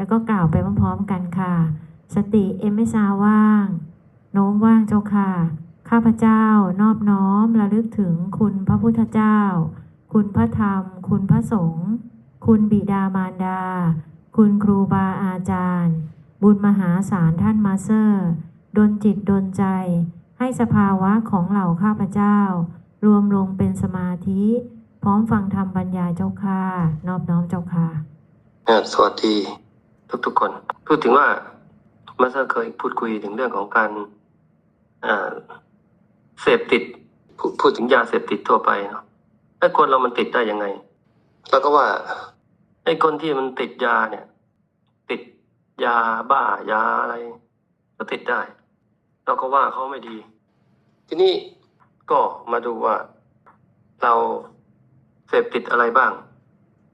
แล้วก็กล่าวไปพร้อมๆกันค่ะ สติเอมเมซาว่าง โน้มว่างเจ้าค่ะ ข้าพเจ้านอบน้อมระลึกถึงคุณพระพุทธเจ้า คุณพระธรรม คุณพระสงฆ์คุณบิดามารดา คุณครูบาอาจารย์ บุญมหาศาลท่านมาสเตอร์ดลจิตดลใจ ให้สภาวะของเหล่าข้าพเจ้า รวมลงเป็นสมาธิ พร้อมฟังธรรมบรรยายเจ้าค่ะนอบน้อมเจ้าค่ะสวัสดี ทุกๆคน พูดถึงว่ามาสเตอร์เคยพูดคุยถึงเรื่องของการเสพติดพูดพูดถึงยาเสพติดทั่วไปเนาะไอ้คนเรามันติดได้ยังไง แล้วก็ว่าไอ้คนที่มันติดยาเนี่ย ติดยาบ้ายาอะไร ก็ติดได้ เราก็ว่าเขาไม่ดี ทีนี้ก็มาดูว่าเราเสพติดอะไรบ้าง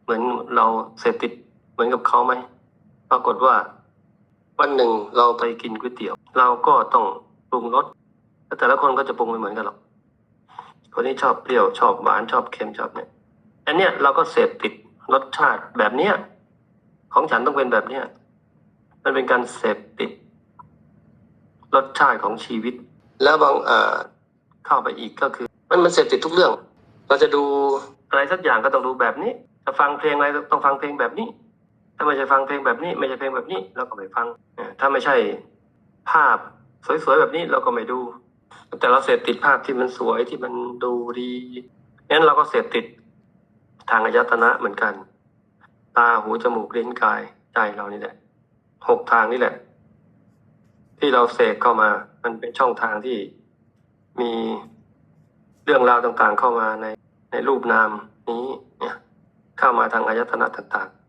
เหมือนเราเสพติดเหมือนกับเขาไหม ปรากฏว่า วันหนึ่งเราไปกินก๋วยเตี๋ยว เราก็ต้องปรุงรสแล้วแต่ละคนก็จะปรุงไม่เหมือนกันหรอกคนนี้ชอบเปรี้ยวชอบหวานชอบเค็มชอบเนี่ยอันเนี้ยเราก็เสพติดรสชาติแบบเนี้ยของฉันต้องเป็นแบบเนี้ยมันเป็นการเสพติดรสชาติของชีวิต แล้วบางอ่าเข้าไปอีกก็คือ มันมันเสพติดทุกเรื่อง เราจะดูอะไรสักอย่างก็ต้องดูแบบนี้จะฟังเพลงอะไรต้องฟังเพลงแบบนี้ ถ้าไม่ใช่ฟังเพลงแบบนี้ ไม่ใช่เพลงแบบนี้เราก็ไม่ฟัง ถ้าไม่ใช่ภาพสวยๆแบบนี้เราก็ไม่ดู แต่เราเสพติดภาพที่มันสวยที่มันดูดีงั้นเราก็เสพติดทางอายตนะเหมือนกัน ตาหูจมูกลิ้นกายใจเรานี่แหละหกทางนี่แหละ ที่เราเสกเข้ามา มันเป็นช่องทางที่มีเรื่องราวต่างๆเข้ามาในในรูปนามนี้เนี่ยเข้ามาทางอายตนะต่างๆ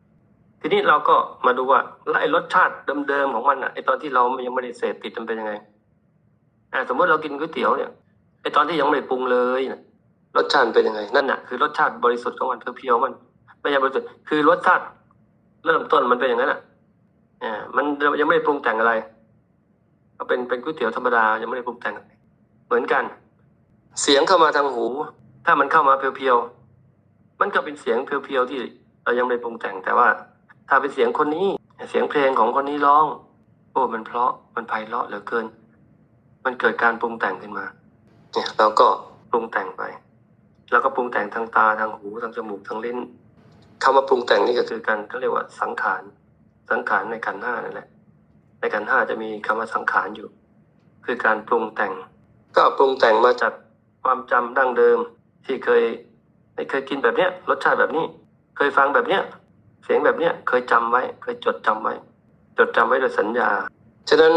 ทีนี้เราก็มาดูว่าไอ้รสชาติเดิมๆของมันอะไอ้ตอนที่เรายังไม่ได้เสพติดมันเป็นยังไงอ่าสมมติเรากินก๋วยเตี๋ยวเนี่ยไอ้ตอนที่ยังไม่ได้ปรุงเลยน่ะรสชาติเป็นยังไงนั่นน่ะคือรสชาติบริสุทธิ์ของมันเพียวๆมันไม่ใช่บริสุทธิ์คือรสชาติเริ่มต้นมันเป็นอย่างนั้นอะอ่ามันยังไม่ได้ปรุงแต่งอะไรก็เป็นเป็นก๋วยเตี๋ยวธรรมดายังไม่ได้ปรุงแต่งเหมือนกัน เสียงเข้ามาทางหู ถ้ามันเข้ามาเพียวๆมันก็เป็นเสียงเพียวๆที่เรายังไม่ได้ปรุงแต่งแต่ว่า ถ้าเป็นเสียงคนนี้ เสียงเพลงของคนนี้ร้อง โอ้มันเพราะมันไพเราะเหลือเกิน มันเกิดการปรุงแต่งขึ้นมา เนี่ยเราก็ปรุงแต่งไป แล้วก็ปรุงแต่งทางตาทางหูทางจมูกทางลิ้นคำว่าปรุงแต่งนี่ก็คือการเขาเรียกว่าสังขารสังขารในขันธ์ห้านั่นแหละ ในขันธ์ห้าจะมีคำว่าสังขารอยู่ คือการปรุงแต่ง ก็ปรุงแต่งมาจากความจำดั้งเดิมที่เคยเคยกินแบบเนี้ยรสชาติแบบนี้ เคยฟังแบบเนี้ยเสียงแบบเนี้ยเคยจำไว้ เคยจดจำไว้ จดจำไว้โดยสัญญา ฉะนั้น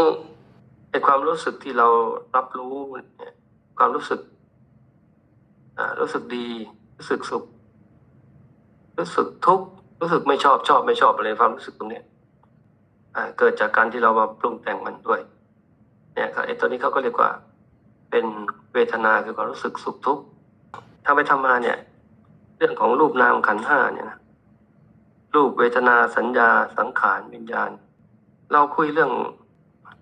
ไอความรู้สึกที่เรารับรู้เนี่ยความรู้สึกอ่ารู้สึกดี รู้สึกสุข รู้สึกทุกข์รู้สึกไม่ชอบชอบไม่ชอบอะไรความรู้สึกตรงเนี้ยเกิดจากการที่เรามาปรุงแต่งมันด้วย เนี่ยครับไอ้ตัวนี้เขาก็เรียกว่าเป็นเวทนาคือความรู้สึกสุขทุกข์ถ้าไปทำมาเนี่ย เรื่องของรูปนามขันห้าเนี่ยนะ รูปเวทนาสัญญาสังขารวิญญาณ เราคุยเรื่อง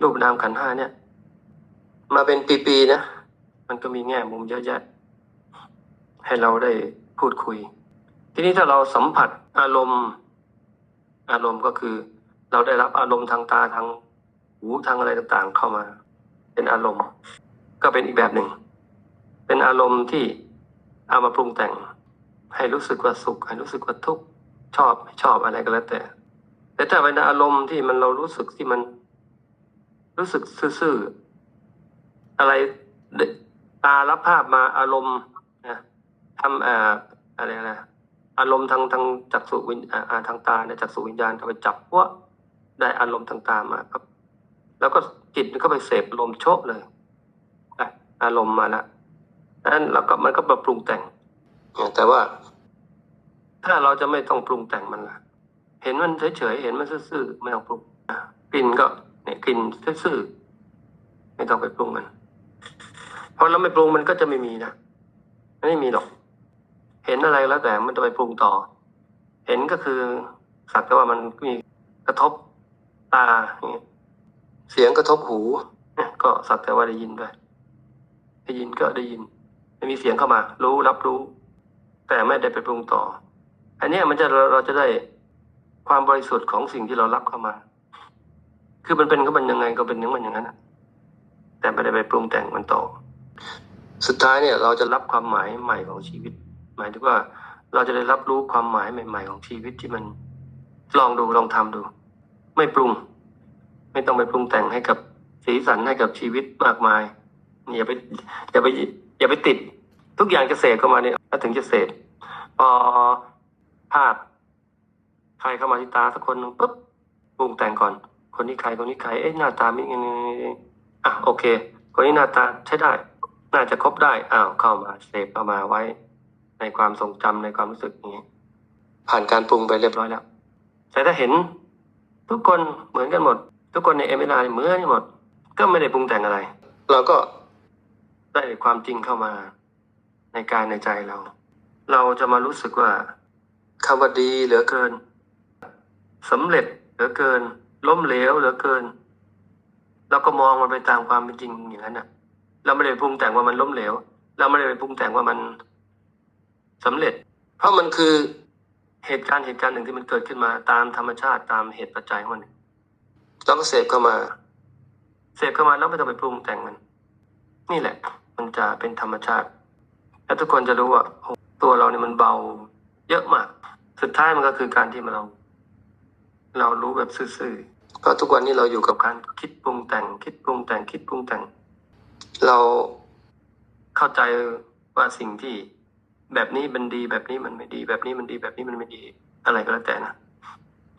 รูปนามขันห้าเนี่ย มาเป็นปีๆนะ มันก็มีแง่มุมเยอะแยะ ให้เราได้พูดคุย ทีนี้ถ้าเราสัมผัสอารมณ์ อารมณ์ก็คือ เราได้รับอารมณ์ทางตาทางหูทางอะไรต่างๆ เข้ามา เป็นอารมณ์ ก็เป็นอีกแบบหนึ่ง เป็นอารมณ์ที่เอามาปรุงแต่ง ให้รู้สึกว่าสุข ให้รู้สึกว่าทุกข์ ชอบไม่ชอบอะไรก็แล้วแต่ แต่ถ้าเป็นอารมณ์ที่มันเรารู้สึกที่มัน รู้สึกซื่อๆอะไรตารับภาพมาอารมณ์นะทำอ่าอะไรนะอารมณ์ทางทางจักษุวิญอาทางตาเนี่ยจักษุวิญญาณเข้าไปจับว่าได้อารมณ์ทางตามาครับ แล้วก็จิตมันก็ไปเสพลมโชะเลยอะอารมณ์มาแล้วนั้นเราก็มันก็มาปรุงแต่งแต่ว่า ถ้าเราจะไม่ต้องปรุงแต่งมันละเห็นมันเฉยๆเห็นมันซื่อๆไม่ต้องปรุงกลิ่นก็เนี่ยกลิ่นซื่อๆไม่ต้องไปปรุงมันพอเราไม่ปรุงมันก็จะไม่มีนะไม่มีหรอก เห็นอะไรแล้วแต่มันจะไปปรุงต่อ เห็นก็คือสักแต่ว่ามันมีกระทบตาอย่างเงี้ยเสียงกระทบหูก็สักแต่ว่าได้ยินไปได้ยินก็ได้ยิน ไม่มีเสียงเข้ามา รู้รับรู้ แต่ไม่ได้ไปปรุงต่อ อันนี้มันจะเราเราจะได้ความบริสุทธิ์ของสิ่งที่เรารับเข้ามา คือมันเป็นก็มันยังไงก็เป็นอย่างมันอย่างนั้นแต่ไม่ได้ไปปรุงแต่งมันต่อ สุดท้ายเนี่ย เราจะรับความหมายใหม่ของชีวิต หมายถึงว่าเราจะได้รับรู้ความหมายใหม่ ๆ ของชีวิตที่มันลองดูลองทำดู ไม่ปรุง ไม่ต้องไปปรุงแต่งให้กับสีสันให้กับชีวิตมากมายอย่าไปอย่าไปอย่าไปติด ทุกอย่างจะเสกเข้ามาเนี่ยถึงจะเสกพอ ภาพ ใครเข้ามาที่ตาสักคนหนึ่งปุ๊บปรุงแต่งก่อน คนนี้ใครคนนี้ใครเอ๊ะหน้าตามีไงอะโอเค คนนี้หน้าตาใช้ได้ น่าจะครบได้อ้าวเข้ามาเสพเข้ามาไว้ ในความทรงจำในความรู้สึกอย่างนี้ ผ่านการปรุงไปเรียบร้อยแล้ว แต่ถ้าเห็น ทุกคนเหมือนกันหมด ทุกคนในเอเมราเหมือนกันหมด ก็ไม่ได้ปรุงแต่งอะไร เราก็ได้ความจริงเข้ามาในกายในใจเรา เราจะมารู้สึกว่า คำว่าดีเหลือเกินสำเร็จเหลือเกิน ล้มเหลวเหลือเกิน เราก็มองมันไปตามความเป็นจริงอย่างนั้นน่ะ เราไม่ได้ปรุงแต่งว่ามันล้มเหลว เราไม่ได้ไปปรุงแต่งว่ามันสำเร็จ เพราะมันคือเหตุการณ์เหตุการณ์หนึ่งที่มันเกิดขึ้นมาตามธรรมชาติตามเหตุปัจจัยของมันเราก็เสพเข้ามา เสพเข้ามาแล้วไม่ต้องไปปรุงแต่งมัน นี่แหละ มันจะเป็นธรรมชาติ แล้วทุกคนจะรู้ว่าโอ้ตัวเราเนี่ยมันเบา เยอะมาก สุดท้ายมันก็คือการที่เรา เรารู้แบบซื่อๆเพราะทุกวันนี้เราอยู่กับการคิดปรุงแต่ง คิดปรุงแต่งคิดปรุงแต่ง เราเข้าใจว่าสิ่งที่แบบนี้มันดีแบบนี้มันไม่ดี แบบนี้มันดีแบบนี้มันไม่ดี อะไรก็แล้วแต่นะ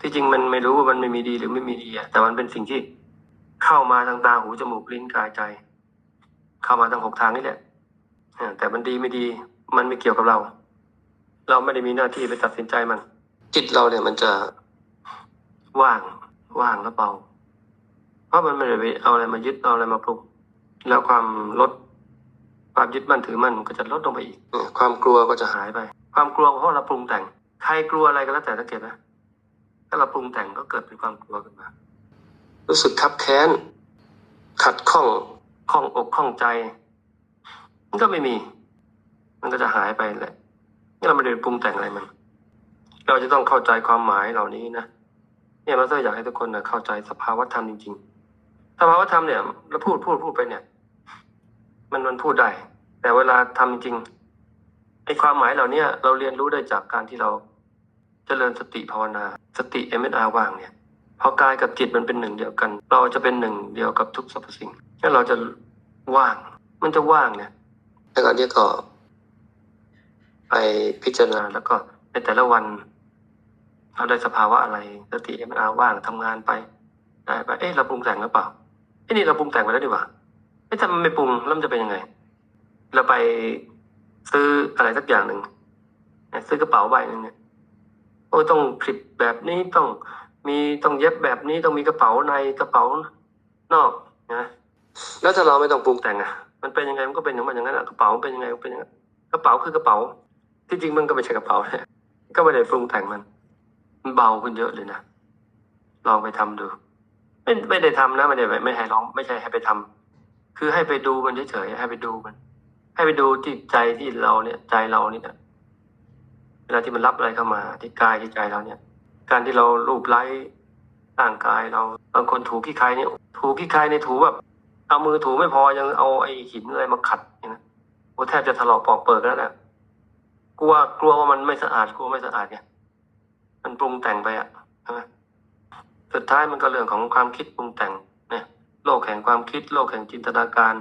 ที่จริงมันไม่รู้ว่ามันไม่มีดีหรือไม่มีดีอะแต่มันเป็นสิ่งที่เข้ามาทางตาหูจมูกลิ้นกายใจ เข้ามาทางหกทางนี่แหละแต่มันดีไม่ดี มันไม่เกี่ยวกับเรา เราไม่ได้มีหน้าที่ไปตัดสินใจมัน จิตเราเนี่ยมันจะว่างว่างและเบา เพราะมันไม่ได้ไปเอาอะไรมายึดเอาอะไรมาปรุงแล้วความลดความยึดมั่นถือมั่นมันก็จะลดลงไปอีกเออความกลัวก็จะหายไป ความกลัวเพราะเราปรุงแต่ง ใครกลัวอะไรก็แล้วแต่สังเกตไหมถ้าเราปรุงแต่งก็เกิดเป็นความกลัวขึ้นมา รู้สึกคับแค้น ขัดข้องข้องอกข้องใจ มันก็ไม่มี มันก็จะหายไปแหละนี่ เราไม่ได้ปรุงแต่งอะไรมัน เราจะต้องเข้าใจความหมายเหล่านี้นะเนี่ยมาสเตอร์อยากให้ทุกคนนะเข้าใจสภาวธรรมจริง ๆ สภาวธรรมเนี่ยเราพูดพูดพูดไปเนี่ย มันมันพูดได้ แต่เวลาทำจริงไอ้ความหมายเหล่าเนี้ยเราเรียนรู้ได้จากการที่เราเจริญสติภาวนา สติเอเมอาว่างเนี่ยพอกายกับจิตมันเป็นหนึ่งเดียวกัน เราจะเป็นหนึ่งเดียวกับทุกสรรพสิ่งแล้วเราจะว่าง มันจะว่างเนี่ยแล้วก็เนี้ยก็ ไปพิจารณาแล้วก็ในแต่ละวันเราได้สภาวะอะไรสติเอเมอาว่างทำงานไปได้ไปเอ๊ะเราปรุงแต่งหรือเปล่าเอ้นี่เราปรุงแต่งไปแล้วดีกว่าไม่ถ้ามันไม่ปรุงแล้วมันจะเป็นยังไง เราไปซื้ออะไรสักอย่างหนึ่งซื้อกระเป๋าใบหนึ่งเนี่ยโอ้ยต้องคลิปแบบนี้ต้องมีต้องเย็บแบบนี้ต้องมีกระเป๋าในกระเป๋านอกนะแล้วถ้าเราไม่ต้องปรุงแต่งอะ มันเป็นยังไงมันก็เป็นอย่างมันอย่างนั้นอะกระเป๋ามันเป็นยังไงมันเป็นยังไงกระเป๋าคือกระเป๋า ที่จริงมันก็ไม่ใช่กระเป๋าเนี่ยก็ไม่ได้ปรุงแต่งมัน มันเบาขึ้นเยอะเลยนะ ลองไปทำดู ไม่ไม่ได้ทำนะไม่ได้ไม่ให้ลอง ไม่ใช่ให้ไปทำคือให้ไปดูมันเฉยๆให้ไปดูมัน ให้ไปดูที่ใจที่เราเนี่ย ใจเรานี่นะเวลาที่มันรับอะไรเข้ามา ที่กายที่ใจเราเนี่ย การที่เรารูปไล้ร่างกายเราบางคนถูขี้ใครเนี่ย ถูขี้ใครในถูแบบเอามือถูไม่พอยังเอาไอ้หินอะไรมาขัดอย่างนะโอ้แทบจะถลอกปอกเปิดแล้วแหละ กลัวกลัวว่ามันไม่สะอาดกลัวไม่สะอาดเนี่ยมันปรุงแต่งไปอะใช่ไหมสุดท้ายมันก็เรื่องของความคิดปรุงแต่งเนี่ยโลกแห่งความคิด โลกแห่งจินตนาการ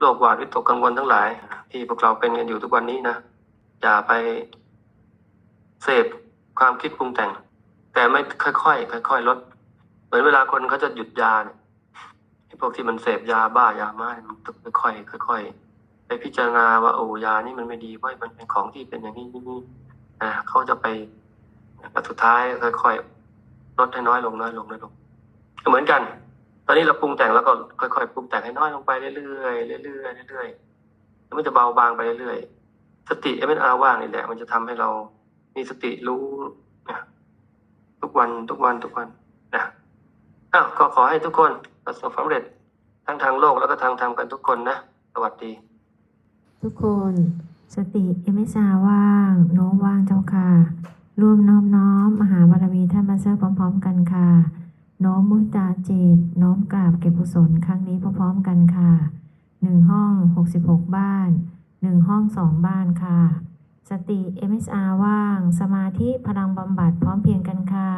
โลกหวาดวิตกกังวลทั้งหลาย ที่พวกเราเป็นกันอยู่ทุกวันนี้นะอย่าไปเสพความคิดปรุงแต่ง แต่ไม่ค่อยๆค่อยๆลด เหมือนเวลาคนเขาจะหยุดยาเนี่ยพวกที่มันเสพยาบ้ายามาเนี่ยมันต้องค่อยๆค่อยๆ ไปพิจารณาว่าโอ้ยานี่มันไม่ดีเพราะมันเป็นของที่เป็นอย่างนี้นี่นี่อ่าเขาจะไปแต่สุดท้ายค่อยๆลดให้น้อยลงน้อยลงน้อยลงเหมือนกัน ตอนนี้เราปรุงแต่งแล้วก็ค่อยๆปรุงแต่งให้น้อยลงไปเรื่อยๆเรื่อยๆเรื่อยๆแล้วมันจะเบาบางไปเรื่อยๆสติเอ็มอาว่างนี่แหละ มันจะทำให้เรามีสติรู้นะทุกวันทุกวันทุกวันนะอ้าวก็ขอให้ทุกคนประสบความสำเร็จทั้งทางโลกแล้วก็ทางธรรมกันทุกคนนะ สวัสดี ทุกคน สติเอเมซาว่างโน้มว่างเจ้าค่ะร่วมน้อมน้อมมหาบารมีท่านมาสเตอร์พร้อม ๆ กันค่ะ โน้มมุตตาจิตโน้มกราบเก็บกุศลครั้งนี้พร้อมๆกันค่ะหนึ่งห้องหกสิบหกบ้านหนึ่งห้องสองบ้านค่ะ สติ MSR ว่าง สมาธิพลังบำบัดพร้อมเพียงกันค่ะ